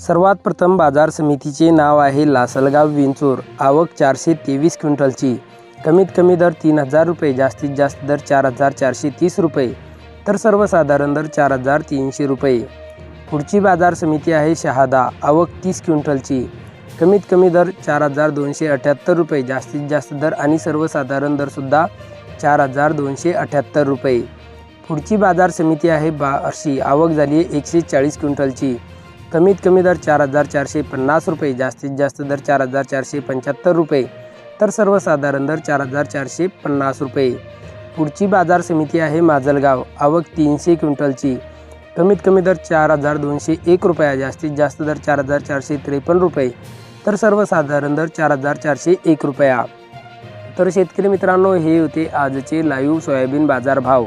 सर्वात प्रथम बाजार समितीचे नाव आहे लासलगाव विंचूर. आवक चारशे तेवीस क्विंटलची. कमीत कमी दर तीन हजार रुपये जास्तीत जास्त दर चार हजार चारशे तीस रुपये तर सर्वसाधारण दर चार हजार तीनशे रुपये. पुढची बाजार समिती आहे शहादा. आवक तीस क्विंटलची. कमीत कमी दर चार हजार दोनशे अठ्याहत्तर रुपये जास्तीत जास्त दर आणि सर्वसाधारण दरसुद्धा चार हजार दोनशे अठ्याहत्तर रुपये. पुढची बाजार समिती आहे बार्शी. आवक झाली आहे एकशे चाळीस क्विंटलची. कमीत कमी दर चार हजार चारशे पन्नास रुपये जास्तीत जास्त दर चार हजार चारशे पंच्याहत्तर रुपये तर सर्वसाधारण दर चार हजार चारशे पन्नास रुपये. पुढची बाजार समिती आहे माजलगाव आवक तीनशे क्विंटलची. कमीत कमी दर चार हजार दोनशे एक रुपया जास्तीत जास्त दर चार हजार चारशे त्रेपन्न रुपये तर सर्वसाधारण दर चार हजार चारशे एक रुपया. तर शेतकरी मित्रांनो हे होते आजचे लाईव्ह सोयाबीन बाजार भाव.